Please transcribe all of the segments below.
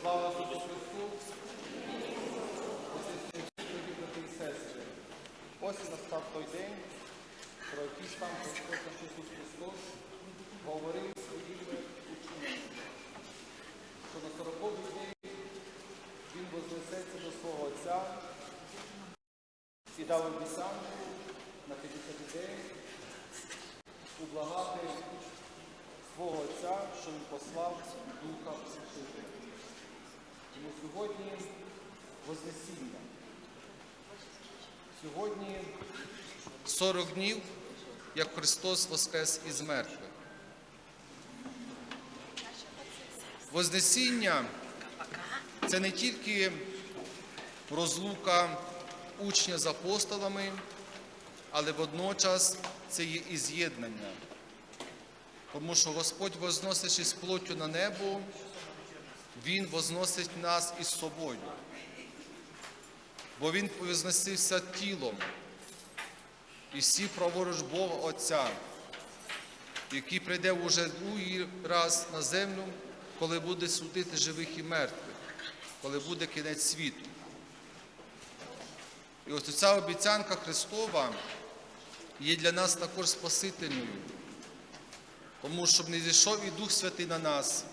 Слава Ісусу Христу! Брати і сестри, ось настав той день, про який сам Господь наш Ісус Христос говорив своїми учнями, що на сороковий день Він вознесеться до свого Отця і дав обіцянку на 50 день ублагати свого Отця, що Він послав Духа Святителя. Тому сьогодні Вознесіння. Сьогодні 40 днів, як Христос воскрес із мертвих. Вознесіння це не тільки розлука учня з апостолами, але водночас це є і з'єднання. Тому що Господь, возносячись плоттю на небо, Він возносить нас із собою. Бо Він возносився тілом і сів праворуч Бога Отця, який прийде уже другий раз на землю, коли буде судити живих і мертвих, коли буде кінець світу. І ось ця обіцянка Христова є для нас також спасительною, тому щоб не зійшов і Дух Святий на нас.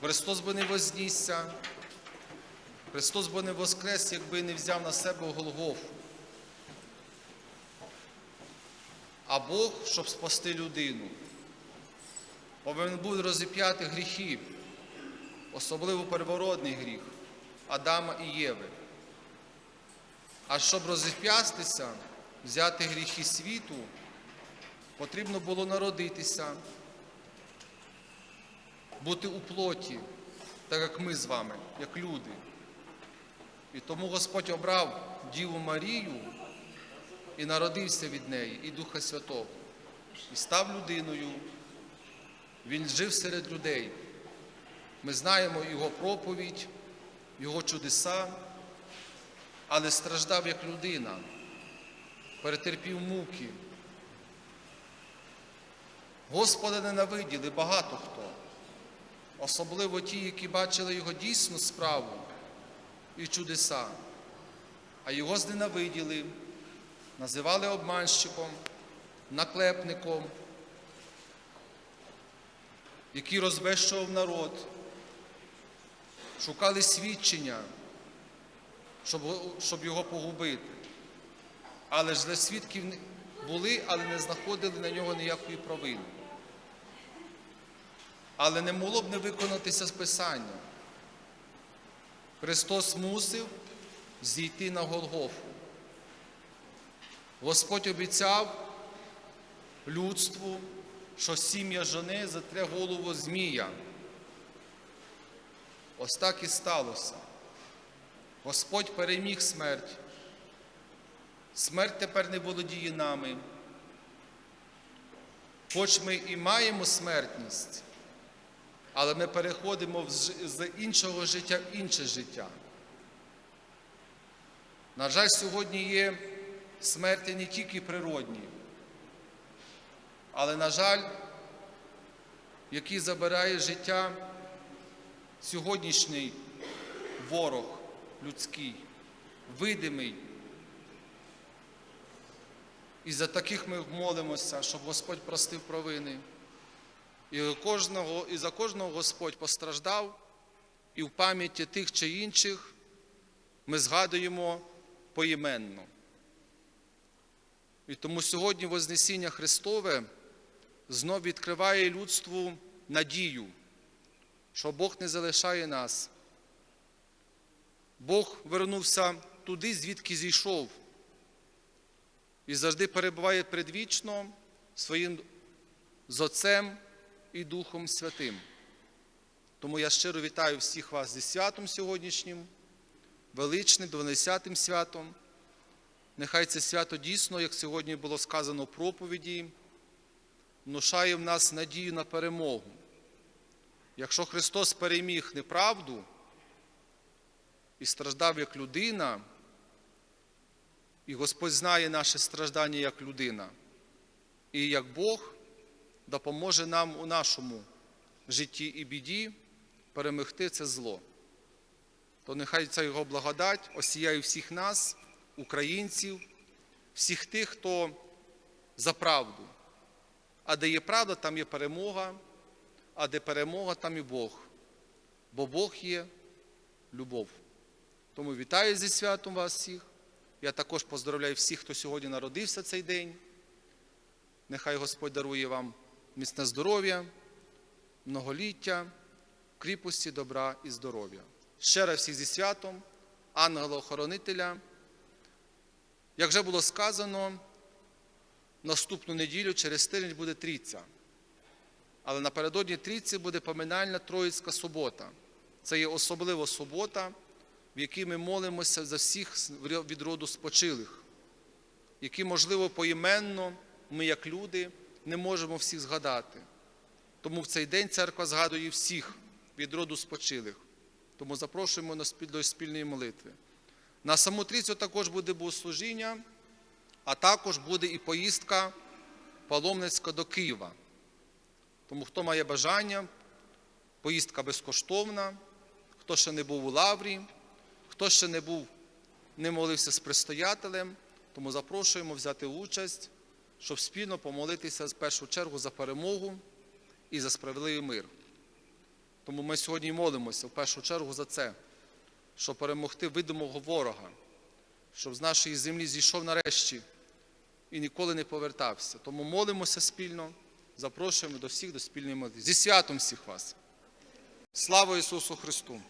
Христос би не вознісся, Христос би не воскрес, якби не взяв на себе Голгофу. А Бог, щоб спасти людину, повинен був розіп'яти гріхи, особливо первородний гріх Адама і Єви. А щоб розіп'ястися, взяти гріхи світу, потрібно було народитися, бути у плоті, так як ми з вами, як люди. І тому Господь обрав Діву Марію і народився від неї, і Духа Святого, і став людиною. Він жив серед людей. Ми знаємо Його проповідь, Його чудеса, але страждав як людина, перетерпів муки. Господа ненавиділи багато хто, особливо ті, які бачили його дійсну справу і чудеса, а його зненавиділи, називали обманщиком, наклепником, який розбещував народ, шукали свідчення, щоб, щоб його погубити. Але ж для свідків були, але не знаходили на нього ніякої провини. Але не могло б не виконатися Списання. Христос мусив зійти на Голгофу. Господь обіцяв людству, що сім'я жони затре голову Змія. Ось так і сталося. Господь переміг смерть. Смерть тепер не володіє нами. Хоч ми і маємо смертність, але ми переходимо з іншого життя в інше життя. На жаль, сьогодні є смерті не тільки природні, але, на жаль, який забирає життя сьогоднішній ворог людський, видимий. І за таких ми молимося, щоб Господь простив провини. І, кожного, і за кожного Господь постраждав, і в пам'яті тих чи інших ми згадуємо поіменно. І тому сьогодні Вознесіння Христове знов відкриває людству надію, що Бог не залишає нас. Бог вернувся туди, звідки зійшов, і завжди перебуває предвічно своїм з Отцем і Духом Святим. Тому я щиро вітаю всіх вас зі святом сьогоднішнім, величним, 12 святом. Нехай це свято дійсно, як сьогодні було сказано в проповіді, внушає в нас надію на перемогу. Якщо Христос переміг неправду і страждав як людина, і Господь знає наше страждання як людина, і як Бог допоможе нам у нашому житті і біді перемогти це зло. То нехай ця його благодать осіяє всіх нас, українців, всіх тих, хто за правду. А де є правда, там є перемога, а де перемога, там і Бог. Бо Бог є любов. Тому вітаю зі святом вас всіх. Я також поздравляю всіх, хто сьогодні народився цей день. Нехай Господь дарує вам міцне здоров'я, многоліття, кріпості, добра і здоров'я. Ще раз всіх зі святом, ангела-охоронителя. Як вже було сказано, наступну неділю через тиждень буде трійця. Але напередодні трійці буде поминальна Троїцька субота. Це є особлива субота, в якій ми молимося за всіх від роду спочилих, які, можливо, поіменно ми, як люди, не можемо всіх згадати. Тому в цей день церква згадує всіх від роду спочилих. Тому запрошуємо до спільної молитви. На саму трійцю також буде богослужіння, а також буде і поїздка паломницька до Києва. Тому хто має бажання, поїздка безкоштовна, хто ще не був у лаврі, хто ще не був, не молився з предстоятелем, тому запрошуємо взяти участь, щоб спільно помолитися в першу чергу за перемогу і за справедливий мир. Тому ми сьогодні молимося в першу чергу за це, щоб перемогти видимого ворога, щоб з нашої землі зійшов нарешті і ніколи не повертався. Тому молимося спільно, запрошуємо до всіх до спільної молитви. Зі святом всіх вас. Слава Ісусу Христу!